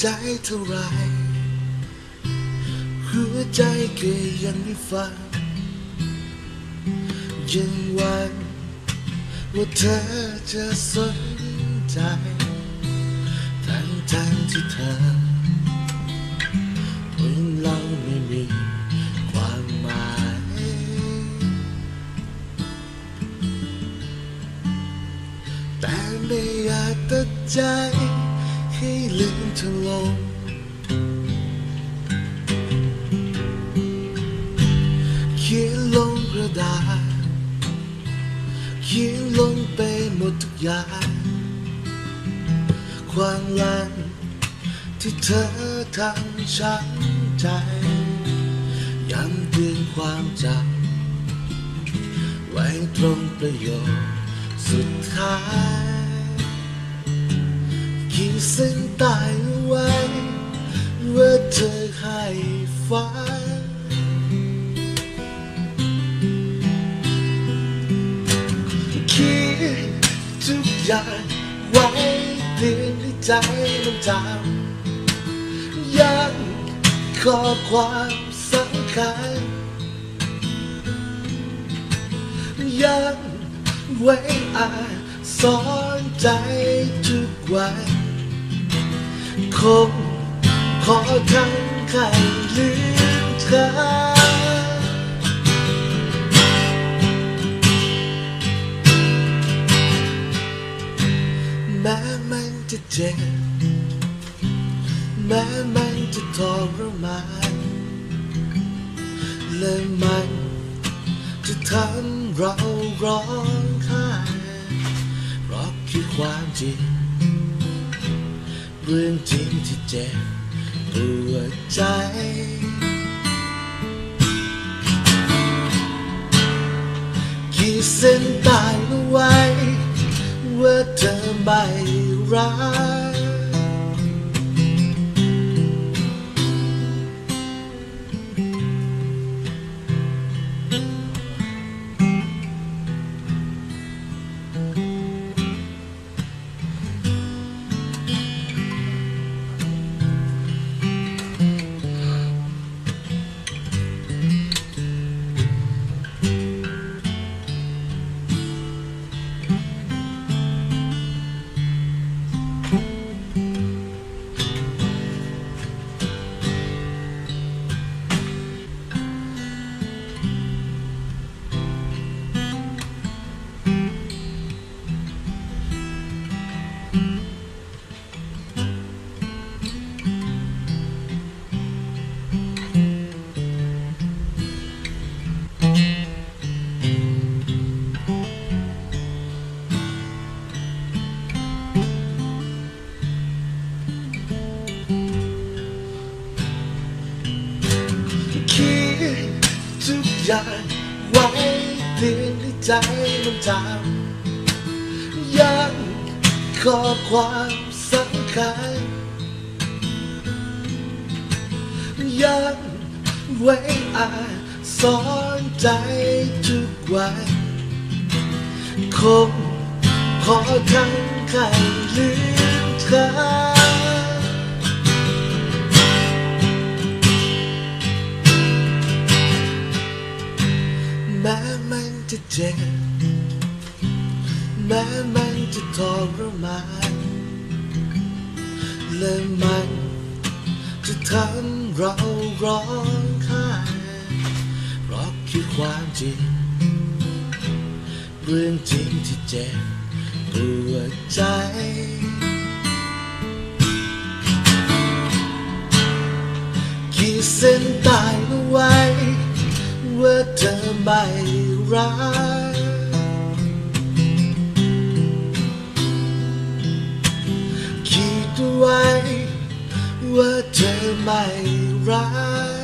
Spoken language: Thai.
ใจเท่าไรหัวใจก็ยังไม่ฟังยังหวังว่าเธอจะสนใจทั้งทางที่เธอเห็นเราไม่มีความหมาย แต่ไม่อยากตัดใจ ให้ลืมเธอลง เขียนลงกระดาษ เขียนลงไปหมดทุกอย่างความลังที่เธอทำช้ำใจย้ำเตือนความจำไว้ตรงประโยคสุดท้าย ขีดเส้นต้เอาไว้ ว่าเธอให้ฟังคิดทุกอย่างไว้เพียงให้ใจมันจำยังข้อความสำคัญยังไว้อ่านสอนใจทุกวัน คงขอทั้งใครลืมเธอ แม้มันจะเจ็บ แม้มันจะทรมานและมันจะทำเราร้องไห้เพราะคือความจริง เรื่องจริงที่เจ็บปวดใจ ขีดเส้นตายเอาไว้ว่าเธอไม่รัก อยางไว้เพียงให้ใจมันจำยังข้อความสำคัญยังไว้อ่านสอนใจทุกวันคงขอทั้งใครลืมเธอ จแม้มันจะทรมานและมันจะทำเราร้องไห้เพราะคือความจริง เรื่องจริงที่เจ็บปวดใจขีดเส้นตายเอาไว้ว่าเธอไม่ ร้ายคิดไว้ว่าเธอไม่รัก